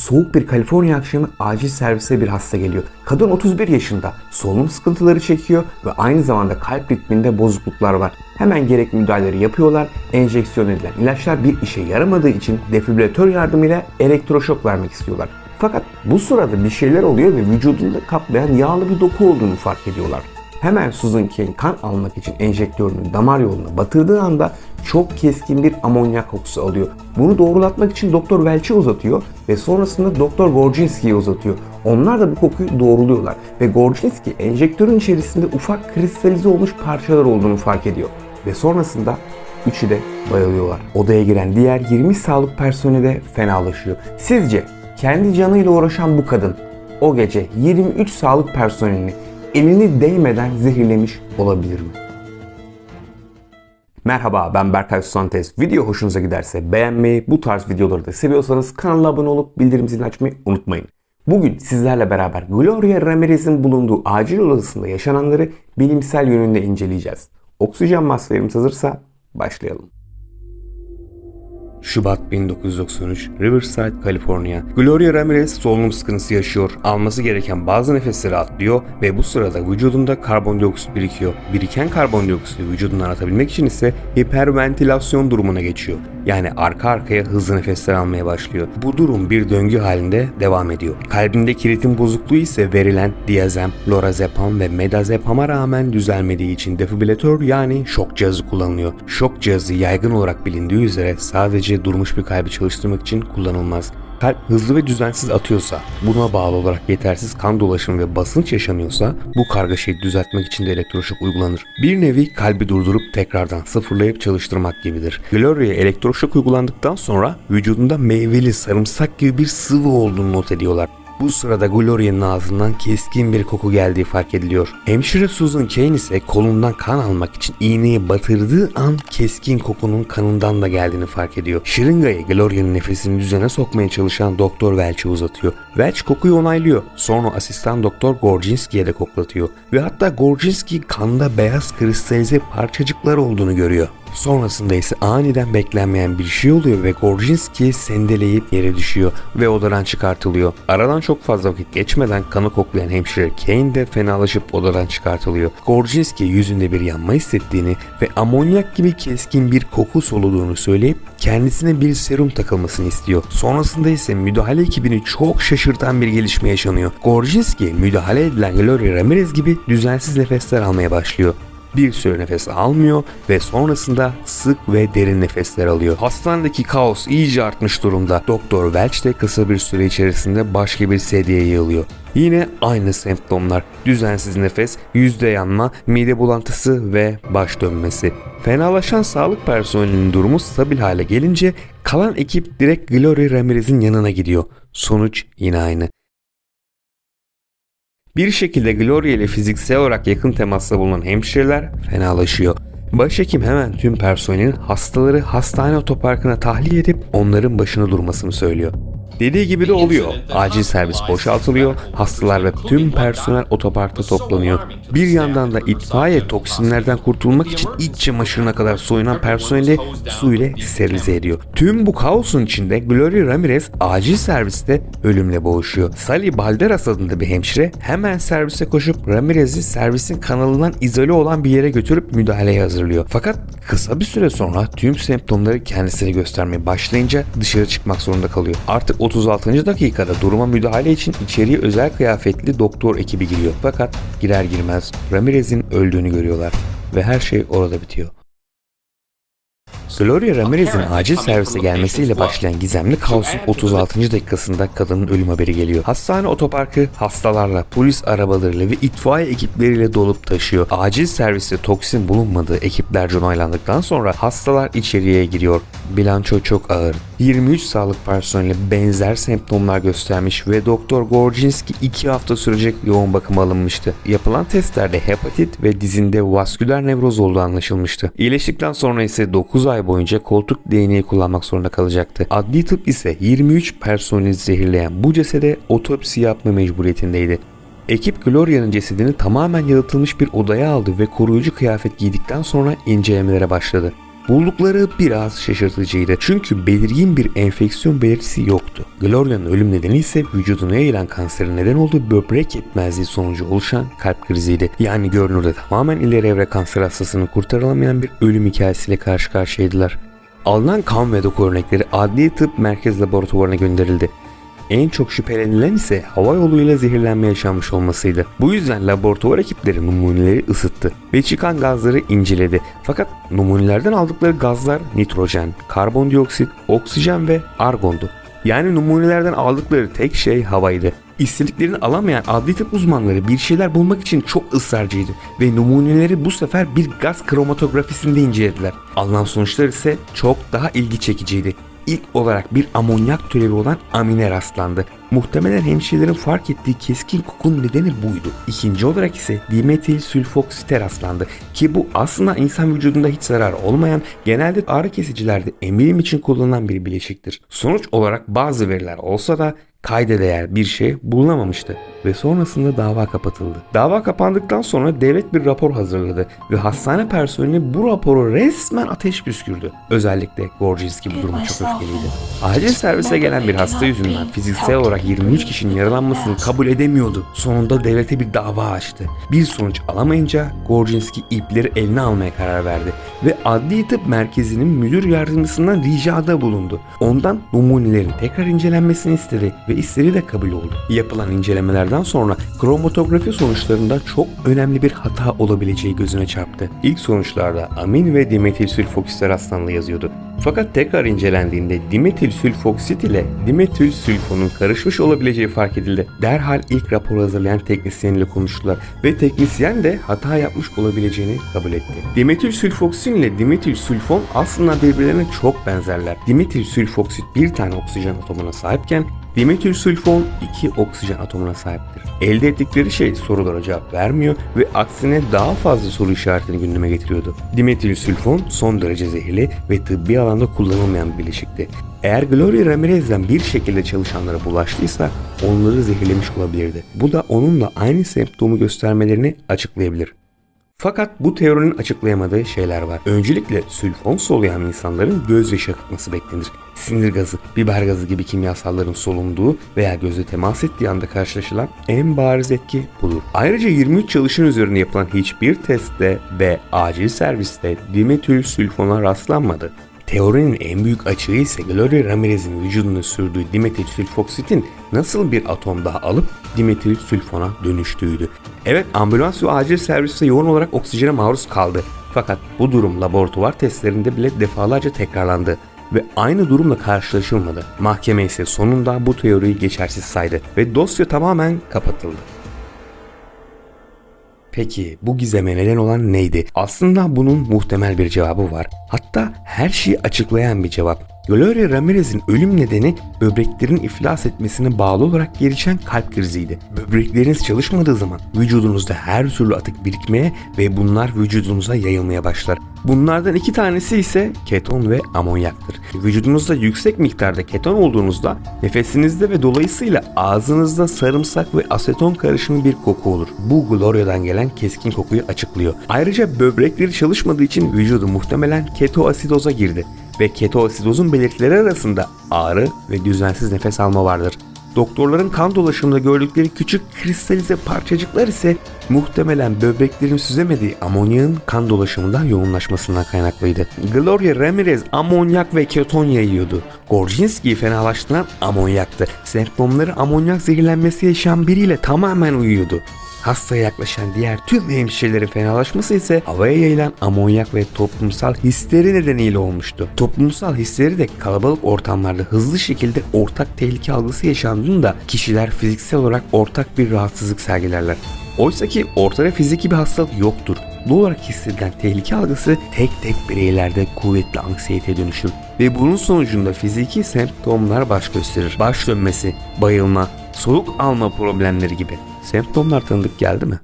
Soğuk bir Kaliforniya akşamı acil servise bir hasta geliyor. Kadın 31 yaşında, solunum sıkıntıları çekiyor ve aynı zamanda kalp ritminde bozukluklar var. Hemen gerekli müdahaleleri yapıyorlar. Enjeksiyon edilen ilaçlar bir işe yaramadığı için defibrilatör yardımıyla elektroşok vermek istiyorlar. Fakat bu sırada bir şeyler oluyor ve vücudunda kaplayan yağlı bir doku olduğunu fark ediyorlar. Hemen Susan Kane kan almak için enjektörünü damar yoluna batırdığı anda çok keskin bir amonyak kokusu alıyor. Bunu doğrulatmak için Doktor Welch'e uzatıyor ve sonrasında Doktor Gorginski'ye uzatıyor. Onlar da bu kokuyu doğruluyorlar ve Gorginski enjektörün içerisinde ufak kristalize olmuş parçalar olduğunu fark ediyor. Ve sonrasında üçü de bayılıyorlar. Odaya giren diğer 20 sağlık personeli de fenalaşıyor. Sizce kendi canıyla uğraşan bu kadın o gece 23 sağlık personelini elini değmeden zehirlemiş olabilir mi? Merhaba ben Berkay Susantes. Video hoşunuza giderse beğenmeyi, bu tarz videoları da seviyorsanız kanala abone olup bildirim zilini açmayı unutmayın. Bugün sizlerle beraber Gloria Ramirez'in bulunduğu acil odasında yaşananları bilimsel yönünde inceleyeceğiz. Oksijen maskelerimiz hazırsa başlayalım. Şubat 1993, Riverside, Kaliforniya. Gloria Ramirez solunum sıkıntısı yaşıyor. Alması gereken bazı nefesleri atlıyor ve bu sırada vücudunda karbondioksit birikiyor. Biriken karbondioksiti vücudundan atabilmek için ise hiperventilasyon durumuna geçiyor. Yani arka arkaya hızlı nefesler almaya başlıyor. Bu durum bir döngü halinde devam ediyor. Kalbindeki ritim bozukluğu ise verilen diazem, lorazepam ve medazepama rağmen düzelmediği için defibrilatör yani şok cihazı kullanılıyor. Şok cihazı yaygın olarak bilindiği üzere sadece durmuş bir kalbi çalıştırmak için kullanılmaz. Kalp hızlı ve düzensiz atıyorsa, buna bağlı olarak yetersiz kan dolaşımı ve basınç yaşanıyorsa bu kargaşayı düzeltmek için de elektroşok uygulanır. Bir nevi kalbi durdurup tekrardan sıfırlayıp çalıştırmak gibidir. Gloria'ya elektroşok uygulandıktan sonra vücudunda meyveli sarımsak gibi bir sıvı olduğunu not ediyorlar. Bu sırada Gloria'nın ağzından keskin bir koku geldiği fark ediliyor. Hemşire Susan Kane ise kolundan kan almak için iğneyi batırdığı an keskin kokunun kanından da geldiğini fark ediyor. Şırıngayı Gloria'nın nefesini düzene sokmaya çalışan Doktor Welch'e uzatıyor. Welch kokuyu onaylıyor. Sonra asistan Doktor Gorginski'ye de koklatıyor. Ve hatta Gorginski kanda beyaz kristalize parçacıklar olduğunu görüyor. Sonrasında ise aniden beklenmeyen bir şey oluyor ve Gorginski sendeleyip yere düşüyor ve odadan çıkartılıyor. Aradan çok fazla vakit geçmeden kanı koklayan hemşire Kane de fenalaşıp odadan çıkartılıyor. Gorginski yüzünde bir yanma hissettiğini ve amonyak gibi keskin bir koku soluduğunu söyleyip kendisine bir serum takılmasını istiyor. Sonrasında ise müdahale ekibini çok şaşırtan bir gelişme yaşanıyor. Gorginski müdahale edilen Gloria Ramirez gibi düzensiz nefesler almaya başlıyor bir süre nefes almıyor ve sonrasında sık ve derin nefesler alıyor. Hastanedeki kaos iyice artmış durumda. Doktor Welch de kısa bir süre içerisinde başka bir sedyeye yığılıyor. Yine aynı semptomlar. Düzensiz nefes, yüzde yanma, mide bulantısı ve baş dönmesi. Fenalaşan sağlık personelinin durumu stabil hale gelince kalan ekip direkt Gloria Ramirez'in yanına gidiyor. Sonuç yine aynı. Bir şekilde Gloria ile fiziksel olarak yakın temasta bulunan hemşireler fenalaşıyor. Başhekim hemen tüm personelin hastaları hastane otoparkına tahliye edip onların başına durmasını söylüyor. Dediği gibi de oluyor. Acil servis boşaltılıyor, hastalar ve tüm personel otoparkta toplanıyor. Bir yandan da itfaiye toksinlerden kurtulmak için iç çamaşırına kadar soyunan personeli su ile sterilize ediyor. Tüm bu kaosun içinde Gloria Ramirez acil serviste ölümle boğuşuyor. Sally Balderas adında bir hemşire hemen servise koşup Ramirez'i servisin kanalından izole olan bir yere götürüp müdahaleye hazırlıyor. Fakat kısa bir süre sonra tüm semptomları kendisine göstermeye başlayınca dışarı çıkmak zorunda kalıyor. Artık 36. dakikada duruma müdahale için içeriye özel kıyafetli doktor ekibi giriyor. Fakat girer girmez Ramirez'in öldüğünü görüyorlar ve her şey orada bitiyor. Gloria Ramirez'in acil servise gelmesiyle başlayan gizemli kaosun 36. dakikasında kadının ölüm haberi geliyor. Hastane otoparkı hastalarla, polis arabalarıyla ve itfaiye ekipleriyle dolup taşıyor. Acil serviste toksin bulunmadığı ekiplerce onaylandıktan sonra hastalar içeriye giriyor. Bilanço çok ağır. 23 sağlık personeli benzer semptomlar göstermiş ve Doktor Gorginski 2 hafta sürecek yoğun bakıma alınmıştı. Yapılan testlerde hepatit ve dizinde vasküler nevroz olduğu anlaşılmıştı. İyileştikten sonra ise 9 ay boyunca koltuk değneği kullanmak zorunda kalacaktı. Adli tıp ise 23 personeli zehirleyen bu cesede otopsi yapma mecburiyetindeydi. Ekip Gloria'nın cesedini tamamen yalıtılmış bir odaya aldı ve koruyucu kıyafet giydikten sonra incelemelere başladı. Buldukları biraz şaşırtıcıydı. Çünkü belirgin bir enfeksiyon belirtisi yoktu. Gloria'nın ölüm nedeni ise vücuduna yayılan kanserin neden olduğu böbrek yetmezliği sonucu oluşan kalp kriziydi. Yani görünürde tamamen ileri evre kanser hastasının kurtarılamayan bir ölüm hikayesiyle karşı karşıyaydılar. Alınan kan ve doku örnekleri Adli Tıp Merkez Laboratuvarına gönderildi. En çok şüphelenilen ise hava yoluyla zehirlenme yaşanmış olmasıydı. Bu yüzden laboratuvar ekipleri numuneleri ısıttı ve çıkan gazları inceledi. Fakat numunelerden aldıkları gazlar nitrojen, karbondioksit, oksijen ve argondu. Yani numunelerden aldıkları tek şey havaydı. İstediklerini alamayan adli tıp uzmanları bir şeyler bulmak için çok ısrarcıydı ve numuneleri bu sefer bir gaz kromatografisinde incelediler. Alınan sonuçlar ise çok daha ilgi çekiciydi ilk olarak bir amonyak türevi olan amine rastlandı. Muhtemelen hemşirelerin fark ettiği keskin kokun nedeni buydu. İkinci olarak ise dimetil sülfoksite rastlandı ki bu aslında insan vücudunda hiç zarar olmayan genelde ağrı kesicilerde emilim için kullanılan bir bileşiktir. Sonuç olarak bazı veriler olsa da kayda değer bir şey bulunamamıştı ve sonrasında dava kapatıldı. Dava kapandıktan sonra devlet bir rapor hazırladı ve hastane personeli bu raporu resmen ateş püskürdü. Özellikle Gorginski bu duruma çok öfkeliydi. Acil servise gelen bir hasta yüzünden fiziksel olarak 23 kişinin yaralanmasını kabul edemiyordu. Sonunda devlete bir dava açtı. Bir sonuç alamayınca Gorginski ipleri eline almaya karar verdi ve Adli Tıp Merkezi'nin müdür yardımcısından ricada bulundu. Ondan numunelerin tekrar incelenmesini istedi ve isteği de kabul oldu. Yapılan incelemelerden sonra kromatografi sonuçlarında çok önemli bir hata olabileceği gözüne çarptı. İlk sonuçlarda amin ve dimetil sülfoksit rastlandığı yazıyordu. Fakat tekrar incelendiğinde dimetil sülfoksit ile dimetil sülfonun karışmış olabileceği fark edildi. Derhal ilk raporu hazırlayan teknisyen ile konuştular ve teknisyen de hata yapmış olabileceğini kabul etti. Dimetil sülfoksin ile dimetil sülfon aslında birbirlerine çok benzerler. Dimetil sülfoksit bir tane oksijen atomuna sahipken Dimetil sülfon iki oksijen atomuna sahiptir. Elde ettikleri şey sorulara cevap vermiyor ve aksine daha fazla soru işaretini gündeme getiriyordu. Dimetil sülfon son derece zehirli ve tıbbi alanda kullanılmayan bir bileşikti. Eğer Gloria Ramirez'den bir şekilde çalışanlara bulaştıysa onları zehirlemiş olabilirdi. Bu da onunla aynı semptomu göstermelerini açıklayabilir. Fakat bu teorinin açıklayamadığı şeyler var. Öncelikle sülfon soluyan insanların gözyaşı akıtması beklenir. Sinir gazı, biber gazı gibi kimyasalların solunduğu veya gözle temas ettiği anda karşılaşılan en bariz etki budur. Ayrıca 23 çalışan üzerine yapılan hiçbir testte ve acil serviste dimetül sülfona rastlanmadı. Teorinin en büyük açığı ise Gloria Ramirez'in vücuduna sürdüğü dimetil sülfoksitin nasıl bir atom daha alıp dimetil sülfona dönüştüğüydü. Evet ambulans ve acil serviste yoğun olarak oksijene maruz kaldı. Fakat bu durum laboratuvar testlerinde bile defalarca tekrarlandı ve aynı durumla karşılaşılmadı. Mahkeme ise sonunda bu teoriyi geçersiz saydı ve dosya tamamen kapatıldı. Peki bu gizeme neden olan neydi? Aslında bunun muhtemel bir cevabı var. Hatta her şeyi açıklayan bir cevap. Gloria Ramirez'in ölüm nedeni böbreklerin iflas etmesine bağlı olarak gelişen kalp kriziydi. Böbrekleriniz çalışmadığı zaman vücudunuzda her türlü atık birikmeye ve bunlar vücudunuza yayılmaya başlar. Bunlardan iki tanesi ise keton ve amonyaktır. Vücudunuzda yüksek miktarda keton olduğunuzda nefesinizde ve dolayısıyla ağzınızda sarımsak ve aseton karışımı bir koku olur. Bu Gloria'dan gelen keskin kokuyu açıklıyor. Ayrıca böbrekleri çalışmadığı için vücudu muhtemelen ketoasidoza girdi ve ketoasidozun belirtileri arasında ağrı ve düzensiz nefes alma vardır. Doktorların kan dolaşımında gördükleri küçük kristalize parçacıklar ise muhtemelen böbreklerin süzemediği amonyağın kan dolaşımından yoğunlaşmasından kaynaklıydı. Gloria Ramirez amonyak ve keton yayıyordu. Gorginski'yi fenalaştıran amonyaktı. Semptomları amonyak zehirlenmesi yaşayan biriyle tamamen uyuyordu. Hastaya yaklaşan diğer tüm hemşirelerin fenalaşması ise havaya yayılan amonyak ve toplumsal histeri nedeniyle olmuştu. Toplumsal histeri de kalabalık ortamlarda hızlı şekilde ortak tehlike algısı yaşandığında kişiler fiziksel olarak ortak bir rahatsızlık sergilerler. Oysa ki ortada fiziki bir hastalık yoktur. Bu olarak hissedilen tehlike algısı tek tek bireylerde kuvvetli anksiyete dönüşür ve bunun sonucunda fiziki semptomlar baş gösterir. Baş dönmesi, bayılma, soluk alma problemleri gibi. Semptomlar tanıdık geldi mi?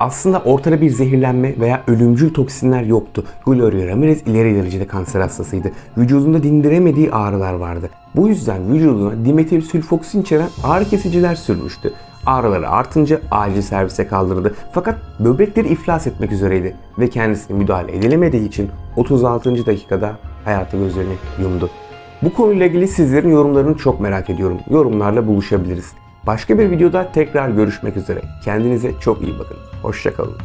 Aslında ortada bir zehirlenme veya ölümcül toksinler yoktu. Gloria Ramirez ileri derecede kanser hastasıydı. Vücudunda dindiremediği ağrılar vardı. Bu yüzden vücuduna dimetil sülfoksin içeren ağrı kesiciler sürmüştü. Ağrıları artınca acil servise kaldırdı. Fakat böbrekleri iflas etmek üzereydi ve kendisine müdahale edilemediği için 36. dakikada hayatı gözlerini yumdu. Bu konuyla ilgili sizlerin yorumlarını çok merak ediyorum. Yorumlarla buluşabiliriz. Başka bir videoda tekrar görüşmek üzere. Kendinize çok iyi bakın. Hoşçakalın.